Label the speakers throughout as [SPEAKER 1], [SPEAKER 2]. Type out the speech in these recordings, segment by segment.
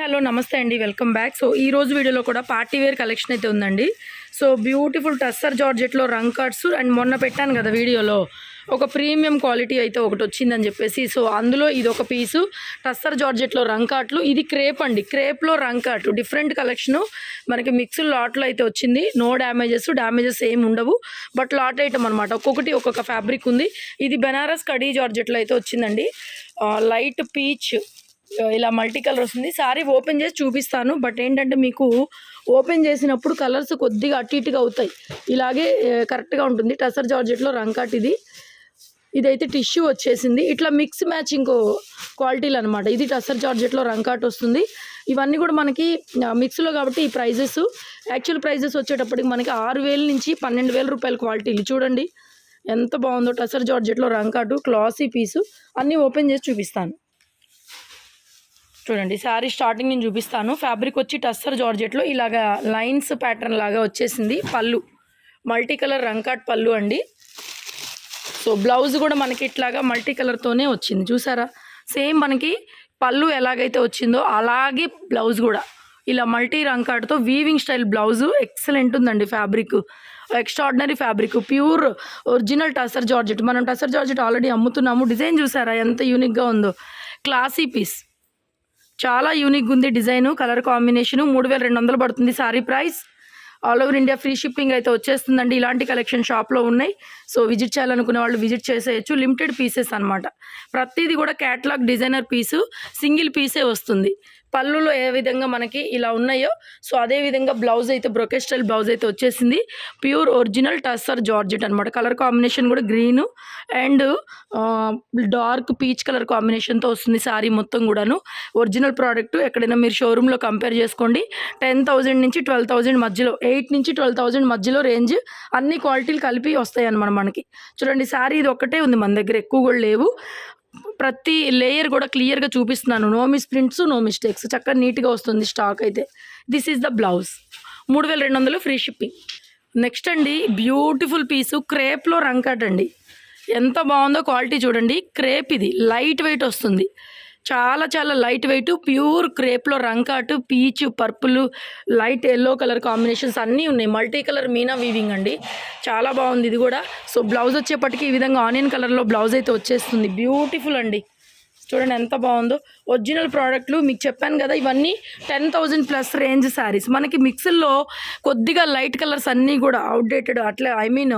[SPEAKER 1] Hello నమస్తే అండి. Welcome back. So ఈ రోజు వీడియోలో కూడా పార్టీ వేర్ కలెక్షన్ అయితే ఉందండి. సో బ్యూటిఫుల్ టస్సర్ జార్జెట్లో రంగ్ కట్స్ అండ్ మొన్న పెట్టాను కదా వీడియోలో. ఒక ప్రీమియం క్వాలిటీ అయితే ఒకటి వచ్చిందని చెప్పేసి సో అందులో ఇది ఒక పీసు. టస్సర్ జార్జెట్లో రంగ్ కాట్లు ఇది క్రేప్ అండి. క్రేప్లో రంగ్ కాట్ డిఫరెంట్ కలెక్షను మనకి మిక్స్డ్ లాట్లో అయితే వచ్చింది. నో డ్యామేజెస్ డ్యామేజెస్ ఏమి ఉండవు. బట్ లాట్ ఐటమ్ అనమాట ఒక్కొక్కటి ఒక్కొక్క ఫ్యాబ్రిక్ ఉంది. ఇది బెనారస్ కడీ జార్జెట్లో అయితే వచ్చిందండి. లైట్ పీచ్ ఇలా మల్టీ కలర్ వస్తుంది సారీ ఓపెన్ చేసి చూపిస్తాను. బట్ ఏంటంటే మీకు ఓపెన్ చేసినప్పుడు కలర్స్ కొద్దిగా అటు ఇటుగా అవుతాయి. ఇలాగే కరెక్ట్గా ఉంటుంది. టసర్ జార్జెట్లో రంకాట్ ఇది. ఇదైతే టిష్యూ వచ్చేసింది. ఇట్లా మిక్స్ మ్యాచింగ్ క్వాలిటీలు అనమాట ఇది టసర్ జార్జెట్లో రంకాట్ వస్తుంది. ఇవన్నీ కూడా మనకి మిక్స్లో కాబట్టి ఈ ప్రైజెస్ యాక్చువల్ ప్రైజెస్ వచ్చేటప్పటికి మనకి ఆరు వేల నుంచి పన్నెండు వేల రూపాయల క్వాలిటీలు చూడండి ఎంత బాగుందో టసర్ జార్జెట్లో రంకాటు క్లాసీ పీసు. అన్నీ ఓపెన్ చేసి చూపిస్తాను. చూడండి శారీ స్టార్టింగ్ నేను చూపిస్తాను. ఫ్యాబ్రిక్ వచ్చి టస్సర్ జార్జెట్లో ఇలాగా లైన్స్ ప్యాటర్న్ లాగా వచ్చేసింది. పళ్ళు మల్టీ కలర్ రంకాట్ పళ్ళు అండి. సో బ్లౌజ్ కూడా మనకి ఇట్లాగా మల్టీ కలర్తోనే వచ్చింది. చూసారా? సేమ్ మనకి పళ్ళు ఎలాగైతే వచ్చిందో అలాగే బ్లౌజ్ కూడా. ఇలా మల్టీ రంకాట్తో వీవింగ్ స్టైల్ బ్లౌజు ఎక్సలెంట్ ఉందండి fabric. Extraordinary fabric. Pure original tussar georgette. మనం టసర్ జార్జెట్ ఆల్రెడీ అమ్ముతున్నాము. డిజైన్ చూసారా ఎంత యూనిక్గా ఉందో. Classy piece. చాలా యూనిక్ ఉంది డిజైన్ కలర్ కాంబినేషన్ మూడు వేల రెండు వందలు పడుతుంది sari price. All over India free shipping అయితే వచ్చేస్తుందండి. ఇలాంటి కలెక్షన్ షాప్లో ఉన్నాయి. సో విజిట్ చేయాలనుకునే వాళ్ళు విజిట్ చేసేయచ్చు. లిమిటెడ్ పీసెస్ అనమాట ప్రతిదీ కూడా క్యాటలాగ్ డిజైనర్ పీసు సింగిల్ పీసే వస్తుంది. పళ్ళులో ఏ విధంగా మనకి ఇలా ఉన్నాయో సో అదే విధంగా బ్లౌజ్ అయితే బ్రొకెట్ స్టైల్ బ్లౌజ్ అయితే వచ్చేసింది. ప్యూర్ ఒరిజినల్ టస్సర్ జార్జెట్ అనమాట కలర్ కాంబినేషన్ కూడా green and dark peach colour కాంబినేషన్తో వస్తుంది శారీ మొత్తం కూడాను. ఒరిజినల్ ప్రోడక్ట్ ఎక్కడైనా మీరు షోరూంలో కంపేర్ చేసుకోండి. టెన్ థౌజండ్ నుంచి ట్వెల్వ్ థౌజండ్ మధ్యలో ఎయిట్ నుంచి ట్వెల్వ్ థౌజండ్ మధ్యలో రేంజ్ అన్ని క్వాలిటీలు కలిపి వస్తాయి అనమాట మనకి. చూడండి శారీ ఇది ఒక్కటే ఉంది మన దగ్గర ఎక్కువ కూడా లేవు. ప్రతి లేయర్ కూడా క్లియర్గా చూపిస్తున్నాను. No misprints no mistakes. చక్కగా నీట్గా వస్తుంది స్టాక్ అయితే. దిస్ ఈజ్ ద బ్లౌజ్ మూడు వేల రెండు వందలు ఫ్రీ షిప్పింగ్. నెక్స్ట్ అండి బ్యూటిఫుల్ పీసు క్రేప్లో రంకట్ అండి ఎంత బాగుందో క్వాలిటీ చూడండి. క్రేప్ ఇది లైట్ వెయిట్ వస్తుంది. చాలా చాలా లైట్ వెయిట్ ప్యూర్ క్రేప్లో రంకాటు peach purple light yellow colour combinations అన్నీ ఉన్నాయి. మల్టీ కలర్ మీనా వీవింగ్ అండి. చాలా బాగుంది ఇది కూడా. సో బ్లౌజ్ వచ్చేప్పటికి ఈ విధంగా ఆనియన్ కలర్లో బ్లౌజ్ అయితే వచ్చేస్తుంది. బ్యూటిఫుల్ అండి. చూడండి ఎంత బాగుందో. ఒరిజినల్ ప్రోడక్ట్లు మీకు చెప్పాను కదా ఇవన్నీ ten thousand plus range saris మనకి మిక్సీల్లో కొద్దిగా లైట్ కలర్స్ అన్నీ కూడా అవుట్డేటెడ్ అట్లా ఐ మీన్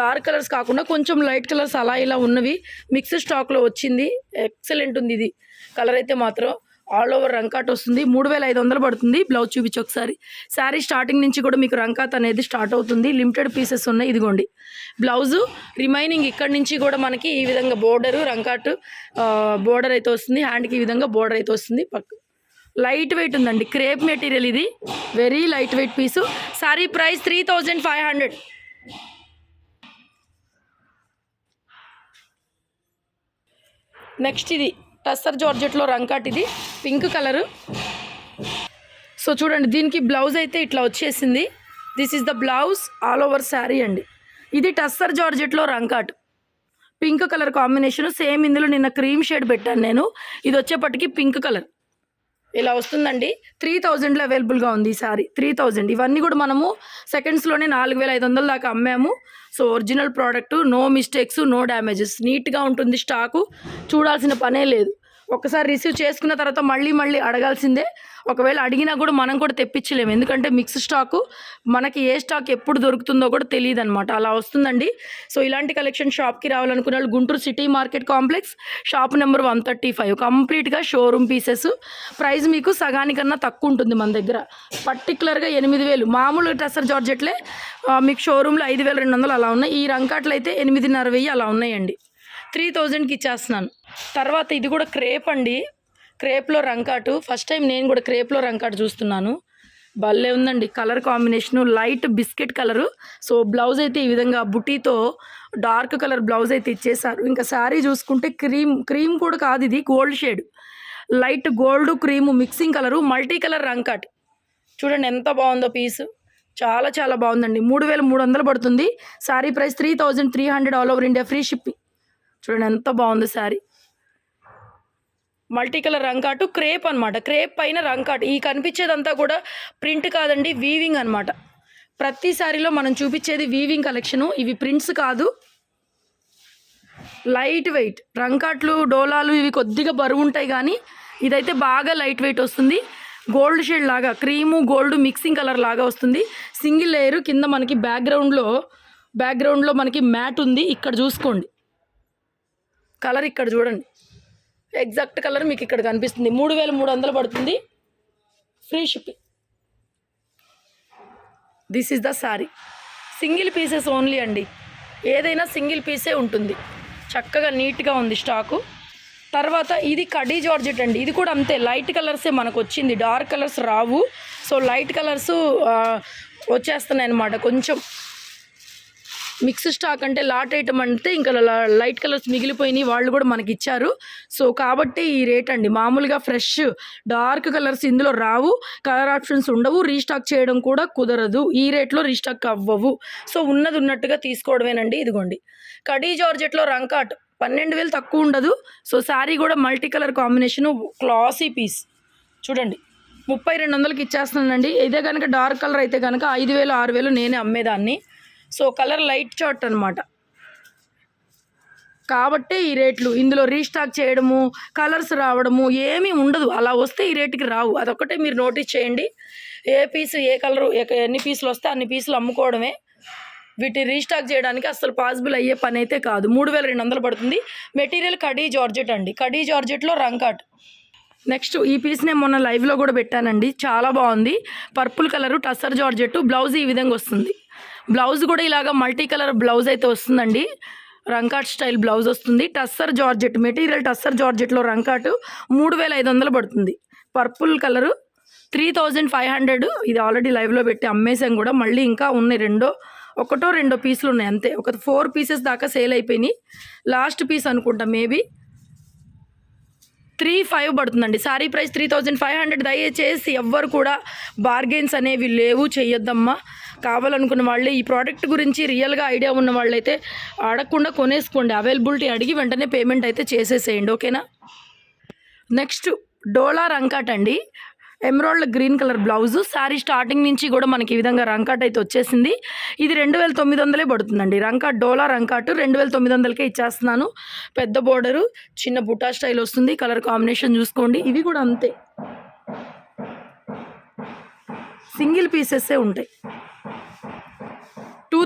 [SPEAKER 1] డార్క్ కలర్స్ కాకుండా కొంచెం లైట్ కలర్స్ అలా ఇలా ఉన్నవి. మిక్స్ స్టాక్లో వచ్చింది. ఎక్సలెంట్ ఉంది ఇది. కలర్ అయితే మాత్రం ఆల్ ఓవర్ రంకాట్ వస్తుంది. మూడు వేల ఐదు వందలు పడుతుంది బ్లౌజ్ చూపించి ఒకసారి. శారీ స్టార్టింగ్ నుంచి కూడా మీకు రంకాత్ అనేది స్టార్ట్ అవుతుంది. లిమిటెడ్ పీసెస్ ఉన్నాయి. ఇదిగోండి. బ్లౌజు రిమైనింగ్ ఇక్కడ నుంచి కూడా మనకి ఈ విధంగా బోర్డరు రంకాట్ బోర్డర్ అయితే వస్తుంది. హ్యాండ్కి ఈ విధంగా బోర్డర్ అయితే వస్తుంది. పక్క లైట్ వెయిట్ ఉందండి. క్రేప్ మెటీరియల్ ఇది. Very light weight piece. Sari price three thousand five hundred. Next ఇది. టస్సర్ జార్జెట్లో రంకాట్ ఇది. Pink colour. సో చూడండి దీనికి బ్లౌజ్ అయితే ఇట్లా వచ్చేసింది. This is the blouse all over sari అండి. ఇది టస్సర్ జార్జెట్లో రంకాట్ పింక్ కలర్ కాంబినేషన్ సేమ్ ఇందులో నిన్న క్రీమ్ షేడ్ పెట్టాను నేను. ఇది వచ్చేప్పటికి పింక్ కలర్. ఇలా వస్తుందండి. త్రీ థౌజండ్లో అవైలబుల్గా ఉంది ఈ సారీ. Three thousand. ఇవన్నీ కూడా మనము సెకండ్స్లోనే నాలుగు వేల ఐదు వందల దాకా అమ్మాము. So original product no mistakes no damages. నీట్గా ఉంటుంది స్టాకు. చూడాల్సిన పనే లేదు. ఒకసారి రిసీవ్ చేసుకున్న తర్వాత మళ్ళీ మళ్ళీ అడగాల్సిందే. ఒకవేళ అడిగినా కూడా మనం కూడా తెప్పించలేము. ఎందుకంటే మిక్స్ స్టాకు మనకి ఏ స్టాక్ ఎప్పుడు దొరుకుతుందో కూడా తెలియదు అనమాట అలా వస్తుందండి. సో ఇలాంటి కలెక్షన్ షాప్కి రావాలనుకున్న వాళ్ళు Guntur city market complex shop number one thirty five. కంప్లీట్గా షోరూమ్ పీసెస్. ప్రైస్ మీకు సగానికన్నా తక్కువ ఉంటుంది మన దగ్గర. పర్టికులర్గా ఎనిమిది వేలు. మామూలు టెసర్ జార్జెట్లే. మీకు షోరూంలో ఐదు వేల రెండు వందలు అలా ఉన్నాయి. ఈ రంకాట్లు అయితే ఎనిమిదిన్నర వెయ్యి అలా ఉన్నాయండి. త్రీ థౌజండ్కి ఇచ్చేస్తున్నాను. తర్వాత ఇది కూడా క్రేప్ అండి. క్రేప్లో రంకాటు. ఫస్ట్ టైం నేను కూడా క్రేప్లో రంకాటు చూస్తున్నాను. భలే ఉందండి. Colour combination. Light biscuit colour. So blouse అయితే ఈ విధంగా బుటీతో డార్క్ కలర్ బ్లౌజ్ అయితే ఇచ్చేసారు ఇంకా శారీ చూసుకుంటే క్రీమ్ క్రీమ్ కూడా కాదు ఇది gold shade. Light gold cream mixing colour multi colour రంకాట్. చూడండి ఎంత బాగుందో పీసు. చాలా చాలా బాగుందండి. మూడు వేల మూడు వందలు పడుతుంది. Sari price three thousand three hundred all over India. Free shipping. చూడండి ఎంత బాగుంది శారీ. మల్టీ కలర్ రంకాటు క్రేప్ అనమాట క్రేప్ పైన రంకాటు ఈ కనిపించేదంతా కూడా ప్రింట్ కాదండి వీవింగ్ అనమాట ప్రతి సారీలో మనం చూపించేది వీవింగ్ కలెక్షను. ఇవి ప్రింట్స్ కాదు. Light weight. రంకాట్లు డోలాలు ఇవి కొద్దిగా బరువు ఉంటాయి కానీ ఇదైతే బాగా లైట్ వెయిట్ వస్తుంది. గోల్డ్ షేడ్ లాగా క్రీము గోల్డ్ మిక్సింగ్ కలర్ లాగా వస్తుంది. సింగిల్ లేయరు కింద మనకి బ్యాక్గ్రౌండ్లో బ్యాక్గ్రౌండ్లో మనకి మ్యాట్ ఉంది. ఇక్కడ చూసుకోండి. కలర్ ఇక్కడ చూడండి. ఎగ్జాక్ట్ కలర్ మీకు ఇక్కడ కనిపిస్తుంది. మూడు వేల మూడు వందలు పడుతుంది. Free shipping this is the sari single pieces only అండి. ఏదైనా సింగిల్ పీసే ఉంటుంది. చక్కగా నీట్గా ఉంది స్టాకు తర్వాత ఇది కడీ జార్జెట్ అండి. ఇది కూడా అంతే. లైట్ కలర్సే మనకు వచ్చింది. డార్క్ కలర్స్ రావు. సో లైట్ కలర్స్ వచ్చేస్తున్నాయి అనమాట కొంచెం మిక్స్ స్టాక్ అంటే లాట్ ఐటమ్ అంటే ఇంకా లైట్ కలర్స్ మిగిలిపోయినాయి వాళ్ళు కూడా మనకి ఇచ్చారు సో కాబట్టి ఈ రేట్ అండి. మామూలుగా ఫ్రెష్ డార్క్ కలర్స్ ఇందులో రావు. కలర్ ఆప్షన్స్ ఉండవు. రీస్టాక్ చేయడం కూడా కుదరదు. ఈ రేట్లో రీస్టాక్ అవ్వవు. సో ఉన్నది ఉన్నట్టుగా తీసుకోవడమేనండి. ఇదిగోండి. కడీ జార్జెట్లో రంకాట్ పన్నెండు వేలు తక్కువ ఉండదు. సో శారీ కూడా multi colour combination classy piece. చూడండి. ముప్పై రెండు వందలకి ఇచ్చేస్తున్నానండి. ఇదే కనుక డార్క్ కలర్ అయితే కనుక ఐదు వేలు ఆరు వేలు నేనే అమ్మేదాన్ని. సో కలర్ లైట్ చాట్ అనమాట కాబట్టి ఈ రేట్లు ఇందులో రీస్టాక్ చేయడము కలర్స్ రావడము ఏమీ ఉండదు. అలా వస్తే ఈ రేటుకి రావు. అదొక్కటే మీరు నోటీస్ చేయండి. ఏ పీసు ఏ కలరు ఎక- ఎన్ని పీసులు వస్తే అన్ని పీసులు అమ్ముకోవడమే. వీటి రీస్టాక్ చేయడానికి అసలు పాసిబుల్ అయ్యే పని అయితే కాదు. మూడు వేల రెండు వందలు పడుతుంది. మెటీరియల్ కడీ జార్జెట్ అండి. కడీ జార్జెట్లో రంకాట్ నెక్స్ట్ ఈ పీస్ నేను మొన్న లైవ్లో కూడా పెట్టానండి. చాలా బాగుంది. Purple colour tussar georgette blouse ఈ విధంగా వస్తుంది. బ్లౌజ్ కూడా ఇలాగ మల్టీ కలర్ బ్లౌజ్ అయితే వస్తుందండి. రంకాట్ స్టైల్ బ్లౌజ్ వస్తుంది. టస్సర్ జార్జెట్ మెటీరియల్ టస్సర్ జార్జెట్లో రంకాటు మూడు వేల ఐదు వందలు పడుతుంది. Purple colour three thousand five hundred. ఇది ఆల్రెడీ లైవ్లో పెట్టి అమ్మేసాం కూడా. మళ్ళీ ఇంకా ఉన్నాయి రెండో ఒకటో రెండో పీసులు ఉన్నాయి అంతే. ఒక ఫోర్ పీసెస్ దాకా సేల్ అయిపోయినాయి. లాస్ట్ పీస్ అనుకుంటా మేబీ త్రీ ఫైవ్ పడుతుందండి. Sari price three thousand five hundred. దయచేసి ఎవ్వరు కూడా బార్గెన్స్ అనేవి లేవు. చేయొద్దమ్మా కావాలనుకున్న వాళ్ళే ఈ ప్రోడక్ట్ గురించి రియల్గా ఐడియా ఉన్న వాళ్ళైతే అడగకుండా కొనేసుకోండి. అవైలబిలిటీ అడిగి వెంటనే పేమెంట్ అయితే చేసేసేయండి ఓకేనా నెక్స్ట్ డోలా రంకాట్ అండి. Emerald green colour blouse sari starting నుంచి కూడా మనకి ఈ విధంగా రంకాట్ అయితే వచ్చేసింది. ఇది రెండు వేల తొమ్మిది వందలే పడుతుందండి. రంకాట్ డోలా రంకాట్ రెండు వేల తొమ్మిది వందలకే ఇచ్చేస్తున్నాను. పెద్ద బోర్డరు చిన్న బుటా స్టైల్ వస్తుంది. కలర్ కాంబినేషన్ చూసుకోండి. ఇవి కూడా అంతే. సింగిల్ పీసెస్సే ఉంటాయి.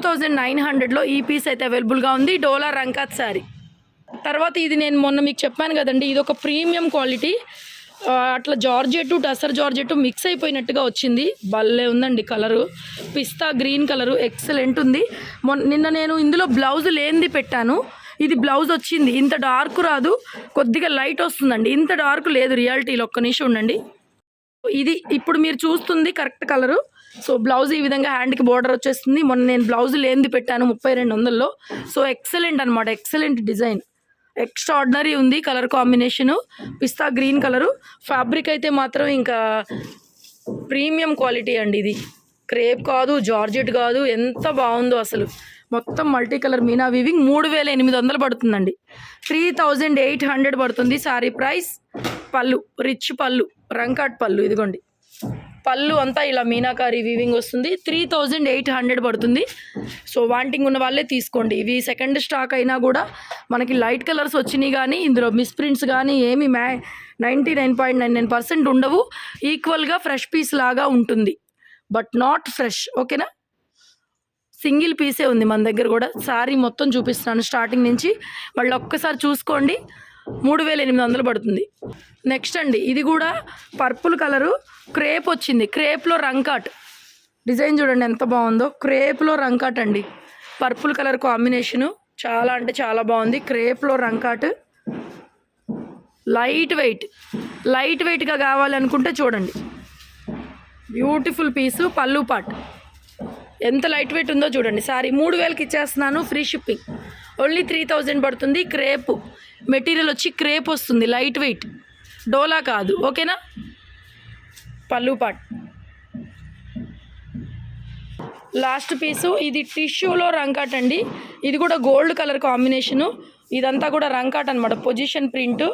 [SPEAKER 1] థౌజండ్ నైన్ హండ్రెడ్లో ఈ పీస్ అయితే అవైలబుల్గా ఉంది. డోలా రంకాత్ శారీ తర్వాత ఇది నేను మొన్న మీకు చెప్పాను కదండి ఇది ఒక ప్రీమియం క్వాలిటీ అట్లా జార్జెట్ టసర్ జార్జెట్ మిక్స్ అయిపోయినట్టుగా వచ్చింది. భలే ఉందండి కలరు పిస్తా గ్రీన్ కలరు ఎక్సలెంట్ ఉంది. మొన్న నిన్న నేను ఇందులో బ్లౌజ్ లేనిది పెట్టాను. ఇది బ్లౌజ్ వచ్చింది. ఇంత డార్క్ రాదు. కొద్దిగా లైట్ వస్తుందండి. ఇంత డార్క్ లేదు. రియాలిటీలో ఒక్క నిమిషం ఉండండి. ఇది ఇప్పుడు మీరు చూస్తుంది కరెక్ట్ కలరు సో బ్లౌజ్ ఈ విధంగా హ్యాండ్కి బార్డర్ వచ్చేస్తుంది. మొన్న నేను బ్లౌజ్ లేనిది పెట్టాను ముప్పై రెండు వందల్లో. సో ఎక్సలెంట్ అనమాట ఎక్సలెంట్ డిజైన్ ఎక్స్ట్రాడినరీ ఉంది కలర్ కాంబినేషను పిస్తా గ్రీన్ కలరు ఫ్యాబ్రిక్ అయితే మాత్రం ఇంకా ప్రీమియం క్వాలిటీ అండి ఇది. క్రేప్ కాదు జార్జెట్ కాదు ఎంత బాగుందో అసలు. మొత్తం మల్టీ కలర్ మీనా వీవింగ్ మూడు వేల ఎనిమిది వందలు పడుతుందండి. త్రీ థౌజండ్ ఎయిట్ హండ్రెడ్ పడుతుంది. సారీ ప్రైస్ పళ్ళు రిచ్ పళ్ళు రంకాట్ పళ్ళు ఇదిగోండి. పళ్ళు అంతా ఇలా మీనాకారి వీవింగ్ వస్తుంది. త్రీ థౌజండ్ ఎయిట్ హండ్రెడ్ పడుతుంది. సో వాంటింగ్ ఉన్న వాళ్ళే తీసుకోండి. ఇవి సెకండ్ స్టాక్ అయినా కూడా మనకి లైట్ కలర్స్ వచ్చినాయి కానీ ఇందులో మిస్ప్రింట్స్ కానీ ఏమి మ్యా ninety nine point nine nine percent ఉండవు. ఈక్వల్గా ఫ్రెష్ పీస్ లాగా ఉంటుంది. బట్ నాట్ ఫ్రెష్ ఓకేనా సింగిల్ పీసే ఉంది మన దగ్గర కూడా. సారీ మొత్తం చూపిస్తున్నాను స్టార్టింగ్ నుంచి. మళ్ళీ ఒక్కసారి చూసుకోండి. మూడు వేల ఎనిమిది వందలు పడుతుంది. నెక్స్ట్ అండి ఇది కూడా పర్పుల్ కలరు క్రేప్ వచ్చింది. క్రేప్లో రంకాట్ డిజైన్ చూడండి ఎంత బాగుందో. క్రేప్లో రంకాట్ అండి. పర్పుల్ కలర్ కాంబినేషను చాలా అంటే చాలా బాగుంది. క్రేప్లో రంకాట్ లైట్ వెయిట్. లైట్ వెయిట్గా కావాలనుకుంటే చూడండి. బ్యూటిఫుల్ పీసు పళ్ళు పాట్. ఎంత లైట్ వెయిట్ ఉందో చూడండి. సారీ మూడు వేలకి ఇచ్చేస్తున్నాను free shipping. Only three thousand పడుతుంది క్రేప్. మెటీరియల్ వచ్చి క్రేప్ వస్తుంది లైట్ వెయిట్. డోలా కాదు ఓకేనా? పళ్ళు పాట్. లాస్ట్ పీసు ఇది టిష్యూలో రంకాట్ అండి. ఇది కూడా గోల్డ్ కలర్ కాంబినేషను. ఇదంతా కూడా రంకాట్ అనమాట పొజిషన్ ప్రింట్.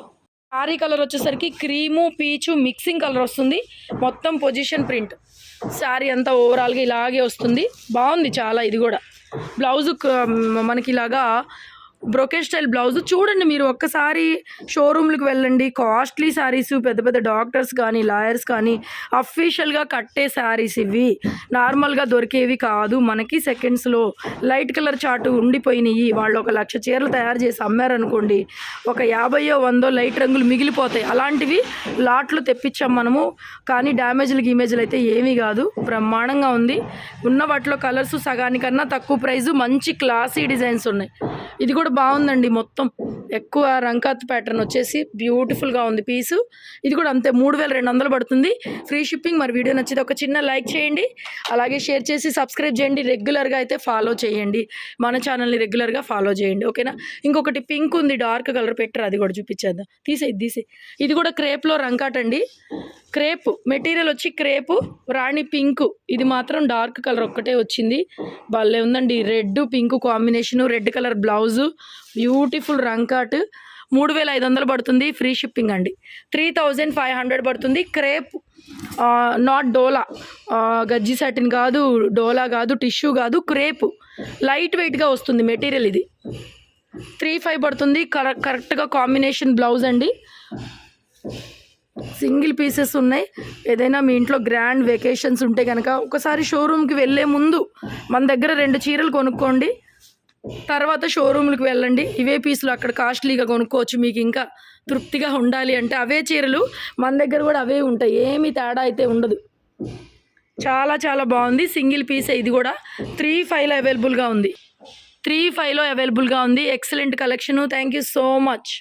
[SPEAKER 1] శారీ కలర్ వచ్చేసరికి క్రీము పీచు మిక్సింగ్ కలర్ వస్తుంది. మొత్తం పొజిషన్ ప్రింట్. శారీ అంతా ఓవరాల్గా ఇలాగే వస్తుంది. బాగుంది చాలా ఇది కూడా. బ్లౌజ్ మనకి ఇలాగా బ్రొకెట్ స్టైల్ బ్లౌజ్. చూడండి మీరు ఒక్కసారి షోరూమ్లకు వెళ్ళండి. కాస్ట్లీ శారీస్ పెద్ద పెద్ద డాక్టర్స్ కానీ లాయర్స్ కానీ అఫీషియల్గా కట్టే శారీస్ ఇవి. నార్మల్గా దొరికేవి కాదు. మనకి సెకండ్స్లో లైట్ కలర్ చాటు ఉండిపోయినాయి. వాళ్ళు ఒక లక్ష చీరలు తయారు చేసి అమ్మారనుకోండి. ఒక యాభైయో వందో లైట్ రంగులు మిగిలిపోతాయి. అలాంటివి లాట్లు తెప్పించాం మనము. కానీ డ్యామేజ్లు గిమేజ్లు అయితే ఏమీ కాదు. బ్రహ్మాండంగా ఉంది. ఉన్న వాటిలో కలర్స్ సగానికన్నా తక్కువ ప్రైజు. మంచి క్లాసీ డిజైన్స్ ఉన్నాయి. ఇది కూడా బాగుందండి మొత్తం. ఎక్కువ రంకాత్ ప్యాటర్న్ వచ్చేసి బ్యూటిఫుల్గా ఉంది పీసు. ఇది కూడా అంతే మూడు వేల రెండు వందలు పడుతుంది. ఫ్రీ షిప్పింగ్ మరి వీడియో నచ్చితే ఒక చిన్న లైక్ చేయండి. అలాగే షేర్ చేసి సబ్స్క్రైబ్ చేయండి. రెగ్యులర్గా అయితే ఫాలో చేయండి. మన ఛానల్ని రెగ్యులర్గా ఫాలో చేయండి. ఓకేనా ఇంకొకటి పింక్ ఉంది డార్క్ కలర్ పెట్టరు? అది కూడా చూపించేద్దాం. తీసేయి తీసే ఇది కూడా క్రేప్లో రంకాట్ అండి. క్రేప్ మెటీరియల్ వచ్చి క్రేపు రాణి పింక్ ఇది మాత్రం డార్క్ కలర్ ఒక్కటే వచ్చింది. భలే ఉందండి. Red pink combination red colour blouse beautiful రంకాట్ మూడు వేల ఐదు వందలు పడుతుంది. ఫ్రీ షిప్పింగ్ అండి. త్రీ థౌజండ్ ఫైవ్ హండ్రెడ్ పడుతుంది. క్రేప్ నాట్ డోలా. గజ్జి సాటిన్ కాదు డోలా కాదు టిష్యూ కాదు క్రేప్. లైట్ వెయిట్గా వస్తుంది మెటీరియల్ ఇది. త్రీ ఫైవ్ పడుతుంది. కర కరెక్ట్గా కాంబినేషన్ బ్లౌజ్ అండి. సింగిల్ పీసెస్ ఉన్నాయి. ఏదైనా మీ ఇంట్లో గ్రాండ్ వెకేషన్స్ ఉంటే కనుక ఒకసారి షోరూమ్కి వెళ్ళే ముందు మన దగ్గర రెండు చీరలు కొనుక్కోండి. తర్వాత షోరూమ్లకు వెళ్ళండి. ఇవే పీసులు అక్కడ కాస్ట్లీగా కొనుక్కోవచ్చు. మీకు ఇంకా తృప్తిగా ఉండాలి అంటే అవే చీరలు మన దగ్గర కూడా అవే ఉంటాయి. ఏమీ తేడా అయితే ఉండదు. చాలా చాలా బాగుంది. సింగిల్ పీస్ ఇది కూడా త్రీ ఫైవ్లో అవైలబుల్గా ఉంది. త్రీ ఫైవ్లో అవైలబుల్గా ఉంది. Excellent collection. Thank you so much.